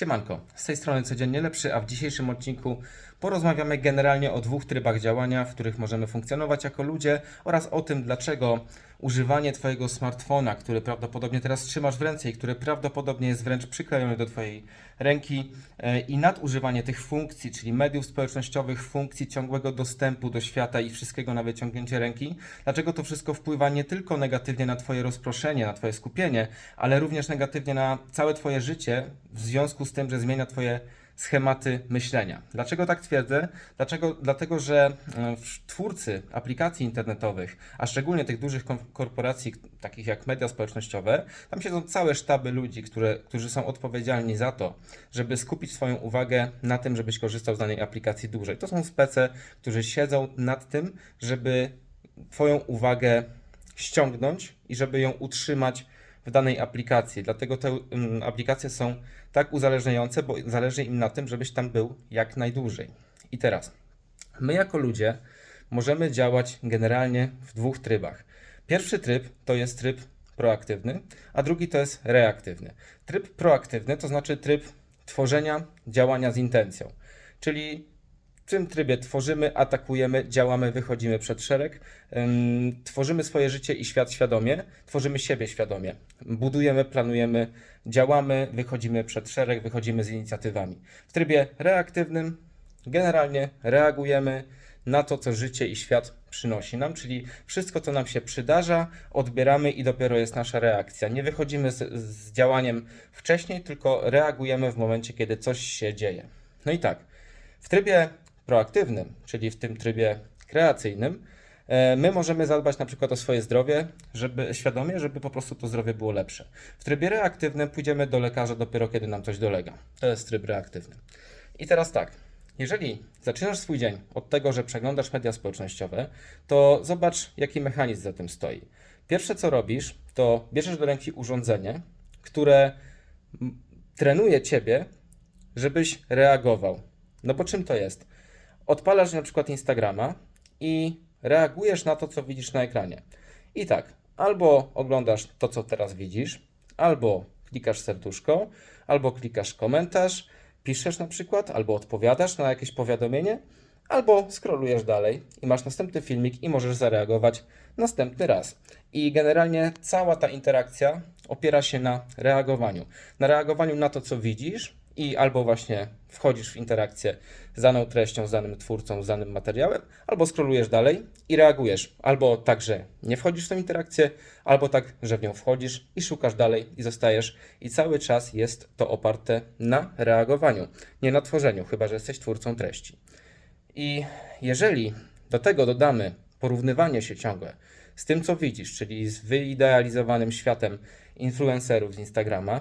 Siemanko, z tej strony codziennie lepszy, a w dzisiejszym odcinku porozmawiamy generalnie o dwóch trybach działania, w których możemy funkcjonować jako ludzie oraz o tym, dlaczego używanie Twojego smartfona, który prawdopodobnie teraz trzymasz w ręce i który prawdopodobnie jest wręcz przyklejony do Twojej ręki e, i nadużywanie tych funkcji, czyli mediów społecznościowych, funkcji ciągłego dostępu do świata i wszystkiego na wyciągnięcie ręki, dlaczego to wszystko wpływa nie tylko negatywnie na Twoje rozproszenie, na Twoje skupienie, ale również negatywnie na całe Twoje życie w związku z tym, że zmienia Twoje schematy myślenia. Dlaczego tak twierdzę? Dlaczego? Dlatego, że e, twórcy aplikacji internetowych, a szczególnie tych dużych korporacji, takich jak media społecznościowe, tam siedzą całe sztaby ludzi, które, którzy są odpowiedzialni za to, żeby skupić swoją uwagę na tym, żebyś korzystał z danej aplikacji dłużej. To są spece, którzy siedzą nad tym, żeby Twoją uwagę ściągnąć i żeby ją utrzymać w danej aplikacji. Dlatego te mm, aplikacje są tak uzależniające, bo zależy im na tym, żebyś tam był jak najdłużej. I teraz, my jako ludzie możemy działać generalnie w dwóch trybach. Pierwszy tryb to jest tryb proaktywny, a drugi to jest reaktywny. Tryb proaktywny to znaczy tryb tworzenia działania z intencją, czyli tym trybie tworzymy, atakujemy, działamy, wychodzimy przed szereg, ym, tworzymy swoje życie i świat świadomie, tworzymy siebie świadomie, budujemy, planujemy, działamy, wychodzimy przed szereg, wychodzimy z inicjatywami. W trybie reaktywnym generalnie reagujemy na to, co życie i świat przynosi nam, czyli wszystko, co nam się przydarza, odbieramy i dopiero jest nasza reakcja. Nie wychodzimy z, z działaniem wcześniej, tylko reagujemy w momencie, kiedy coś się dzieje. No i tak, w trybie proaktywnym, czyli w tym trybie kreacyjnym, e, my możemy zadbać na przykład o swoje zdrowie, żeby świadomie, żeby po prostu to zdrowie było lepsze. W trybie reaktywnym pójdziemy do lekarza dopiero kiedy nam coś dolega. To jest tryb reaktywny. I teraz tak, jeżeli zaczynasz swój dzień od tego, że przeglądasz media społecznościowe, to zobacz, jaki mechanizm za tym stoi. Pierwsze, co robisz, to bierzesz do ręki urządzenie, które trenuje ciebie, żebyś reagował. No bo czym to jest? Odpalasz na przykład Instagrama i reagujesz na to, co widzisz na ekranie. I tak, albo oglądasz to, co teraz widzisz, albo klikasz serduszko, albo klikasz komentarz, piszesz na przykład, albo odpowiadasz na jakieś powiadomienie, albo scrollujesz dalej i masz następny filmik i możesz zareagować następny raz. I generalnie cała ta interakcja opiera się na reagowaniu. Na reagowaniu na to, co widzisz i albo właśnie wchodzisz w interakcję z daną treścią, z danym twórcą, z danym materiałem, albo scrollujesz dalej i reagujesz. Albo tak, że nie wchodzisz w tę interakcję, albo tak, że w nią wchodzisz i szukasz dalej i zostajesz. I cały czas jest to oparte na reagowaniu, nie na tworzeniu, chyba że jesteś twórcą treści. I jeżeli do tego dodamy porównywanie się ciągłe z tym, co widzisz, czyli z wyidealizowanym światem influencerów z Instagrama,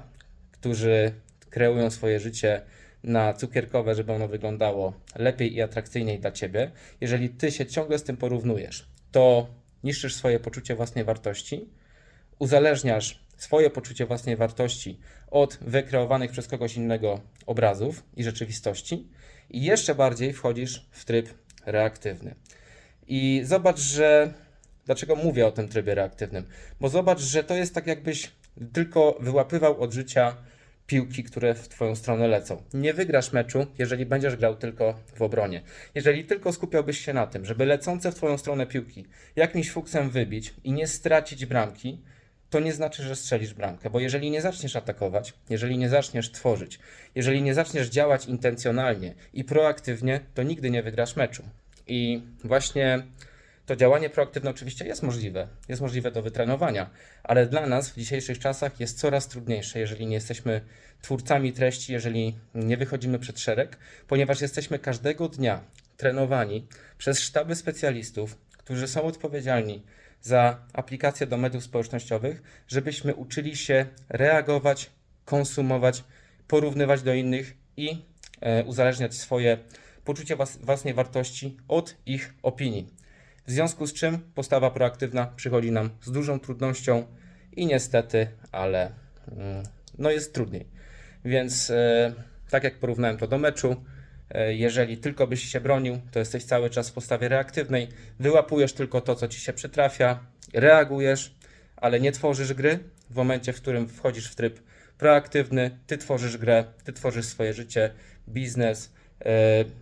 którzy kreują swoje życie na cukierkowe, żeby ono wyglądało lepiej i atrakcyjniej dla ciebie, jeżeli ty się ciągle z tym porównujesz, to niszczysz swoje poczucie własnej wartości, uzależniasz swoje poczucie własnej wartości od wykreowanych przez kogoś innego obrazów i rzeczywistości i jeszcze bardziej wchodzisz w tryb reaktywny. I zobacz, że dlaczego mówię o tym trybie reaktywnym? Bo zobacz, że to jest tak jakbyś tylko wyłapywał od życia piłki, które w Twoją stronę lecą. Nie wygrasz meczu, jeżeli będziesz grał tylko w obronie. Jeżeli tylko skupiałbyś się na tym, żeby lecące w Twoją stronę piłki jakimś fuksem wybić i nie stracić bramki, to nie znaczy, że strzelisz bramkę, bo jeżeli nie zaczniesz atakować, jeżeli nie zaczniesz tworzyć, jeżeli nie zaczniesz działać intencjonalnie i proaktywnie, to nigdy nie wygrasz meczu. I właśnie to działanie proaktywne oczywiście jest możliwe, jest możliwe do wytrenowania, ale dla nas w dzisiejszych czasach jest coraz trudniejsze, jeżeli nie jesteśmy twórcami treści, jeżeli nie wychodzimy przed szereg, ponieważ jesteśmy każdego dnia trenowani przez sztaby specjalistów, którzy są odpowiedzialni za aplikacje do mediów społecznościowych, żebyśmy uczyli się reagować, konsumować, porównywać do innych i e, uzależniać swoje poczucie włas- własnej wartości od ich opinii. W związku z czym postawa proaktywna przychodzi nam z dużą trudnością i niestety, ale mm, no jest trudniej. Więc e, tak jak porównałem to do meczu, e, jeżeli tylko byś się bronił, to jesteś cały czas w postawie reaktywnej, wyłapujesz tylko to, co ci się przytrafia, reagujesz, ale nie tworzysz gry w momencie, w którym wchodzisz w tryb proaktywny, ty tworzysz grę, ty tworzysz swoje życie, biznes,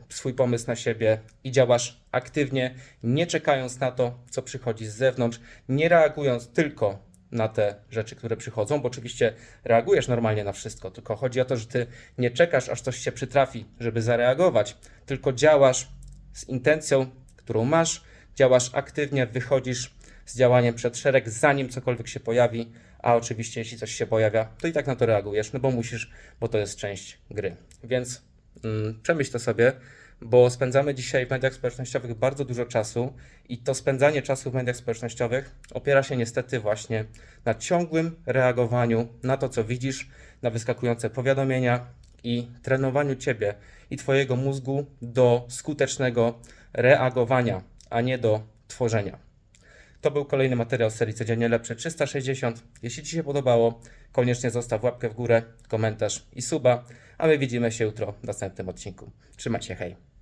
swój pomysł na siebie i działasz aktywnie, nie czekając na to, co przychodzi z zewnątrz, nie reagując tylko na te rzeczy, które przychodzą, bo oczywiście reagujesz normalnie na wszystko, tylko chodzi o to, że ty nie czekasz, aż coś się przytrafi, żeby zareagować, tylko działasz z intencją, którą masz, działasz aktywnie, wychodzisz z działaniem przed szereg, zanim cokolwiek się pojawi, a oczywiście jeśli coś się pojawia, to i tak na to reagujesz, no bo musisz, bo to jest część gry. Więc przemyśl to sobie, bo spędzamy dzisiaj w mediach społecznościowych bardzo dużo czasu i to spędzanie czasu w mediach społecznościowych opiera się niestety właśnie na ciągłym reagowaniu na to, co widzisz, na wyskakujące powiadomienia i trenowaniu ciebie i twojego mózgu do skutecznego reagowania, a nie do tworzenia. To był kolejny materiał z serii Codziennie Lepsze 360. Jeśli Ci się podobało, koniecznie zostaw łapkę w górę, komentarz i suba, a my widzimy się jutro w następnym odcinku. Trzymaj się, hej!